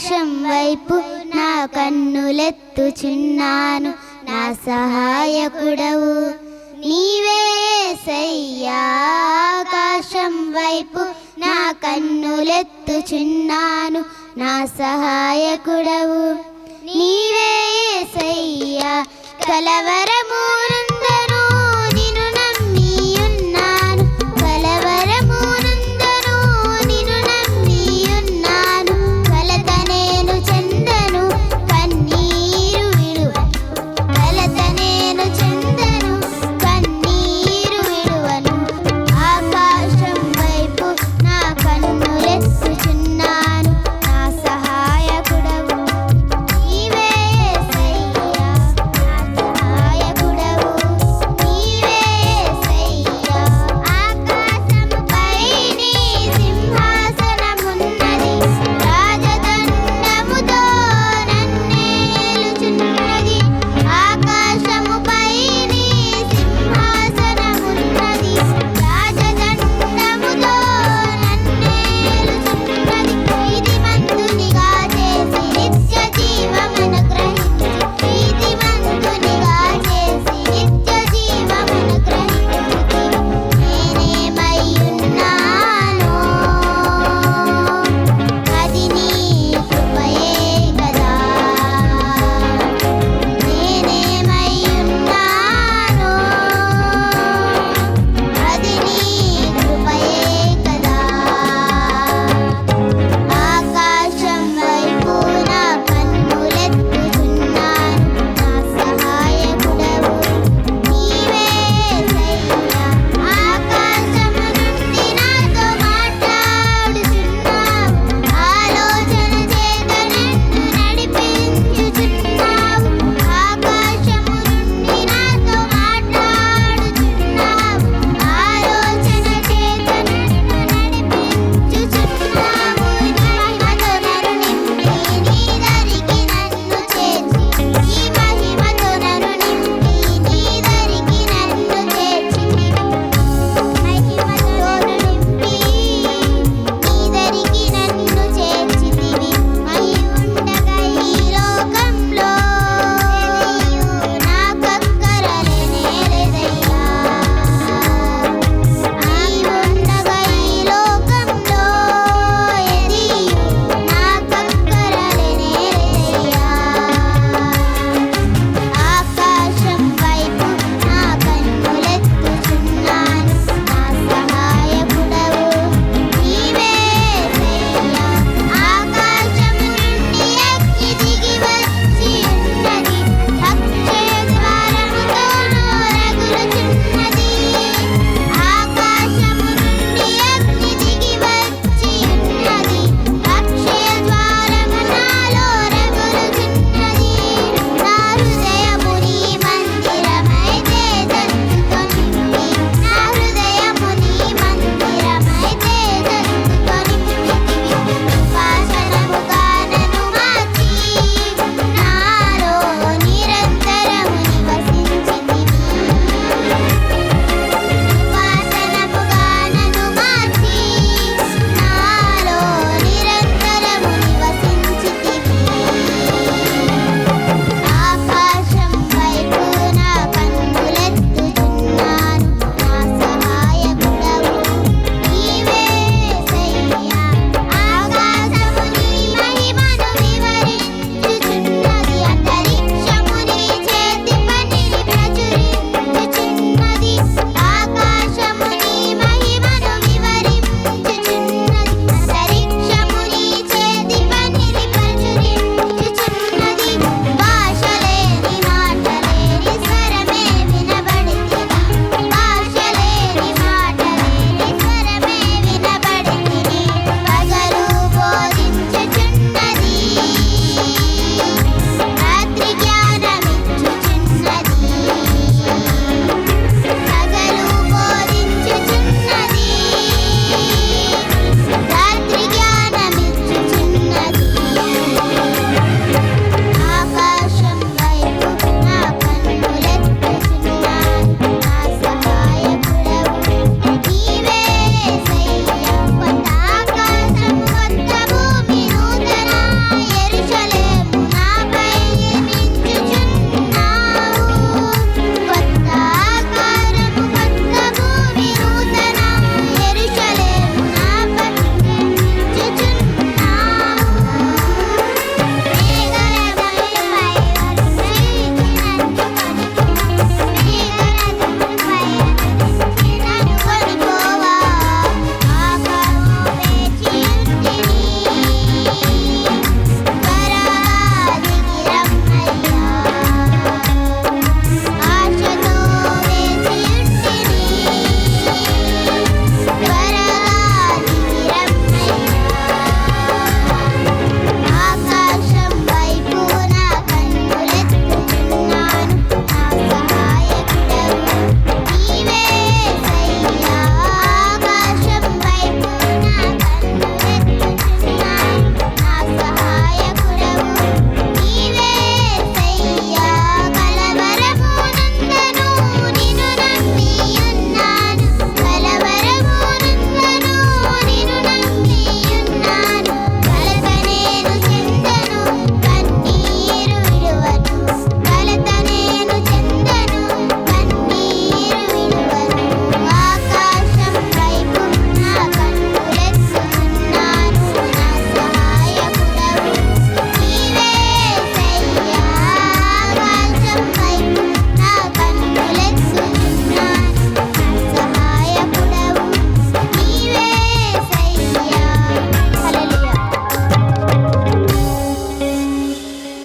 ఆకాశం వైపు నా కన్నులెత్తుచున్నాను నా సహాయకుడవు నీవే సయ్యా. ఆకాశం వైపు నా కన్నులెత్తుచున్నాను నా సహాయకుడవు నీవే సయ్యా. కలవరమూరు